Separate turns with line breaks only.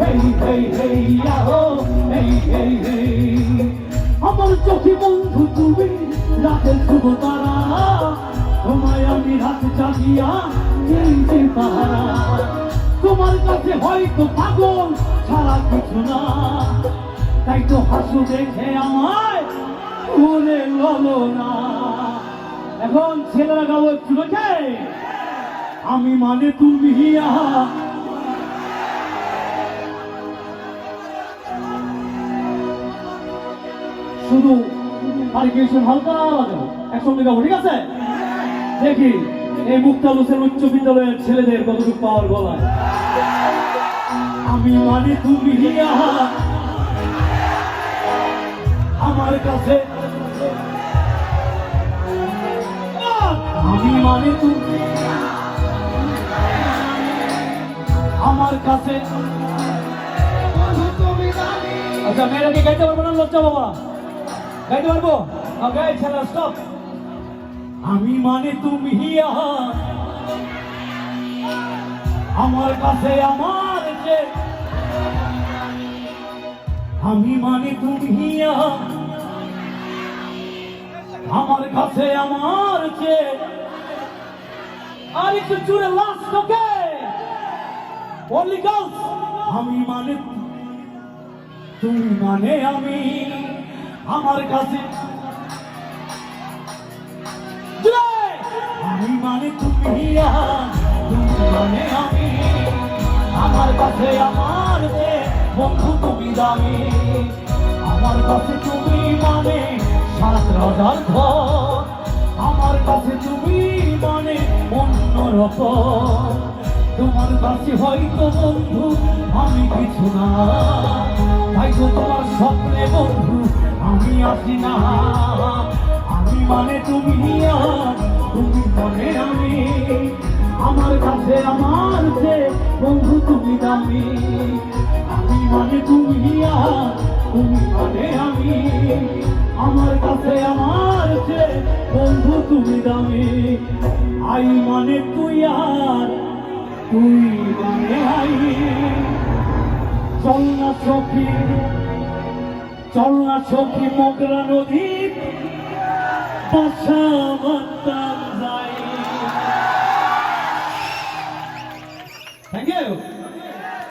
হেই হেই হেই Yahoo হেই হেই হেই আমার চোখে বন্ধু তুমি রাতের শুভ তারা। তোমায় আমি রাত জাগিয়া, এই পাহারা। তোমার কাছে হয়তো পাগল, ছাড়া কিছু না। তাই তো হাসু দেখে আমায় মনে ললো না। এখন ছেলেরা গাবো একটু আমি মানে তুমি, আহা শুধু পারিকেশন হালকা বাজাবো একসঙ্গে গাবো ঠিক আছে? দেখি এই মুক্তালুসের উচ্চ বিদ্যালয়ের ছেলেদের কতটুকু পাওয়ার গলায়। আমি মানে তুমি আমার কাছে। আমি মানে তুমি আমার কাছে। আচ্ছা মেয়েরা কি গাইতে পারব না? লজ্জা বাবা গাইতে পারব গাই ছেলে স্টপ আমি মানে তুমি আমার কাছে, আমার যে আমি মানে তুমি আমার কাছে, আমার যে আর একটু জুড়ে লাস্ট ওকে আমি মানে তুমি মানে আমি। আমার কাছে! আমি মানে তুমি মানে আমি। আমার কাছে আমার বন্ধু তুমি দামি আমার কাছে তুমি মানে সাত রাজার ঘর। আমার কাছে তুমি মানে অন্য রকম। তোমার কাছে হয়তো বন্ধু আমি কিছু না। তাই তো তোমার স্বপ্নে বন্ধু আমি আসি না। আমি মানে তুমি তুমি মনে আমি। আমার কাছে, আমার যে বন্ধু তুমি দামি। আমি মানে তুমি তুমি মানে আমি। আমার কাছে, আমার যে বন্ধু তুমি দামি। আই মানে তুই আর, তুই মানে আই চল না সখী। চল না সখী মগরা নদী বাসা বান্দার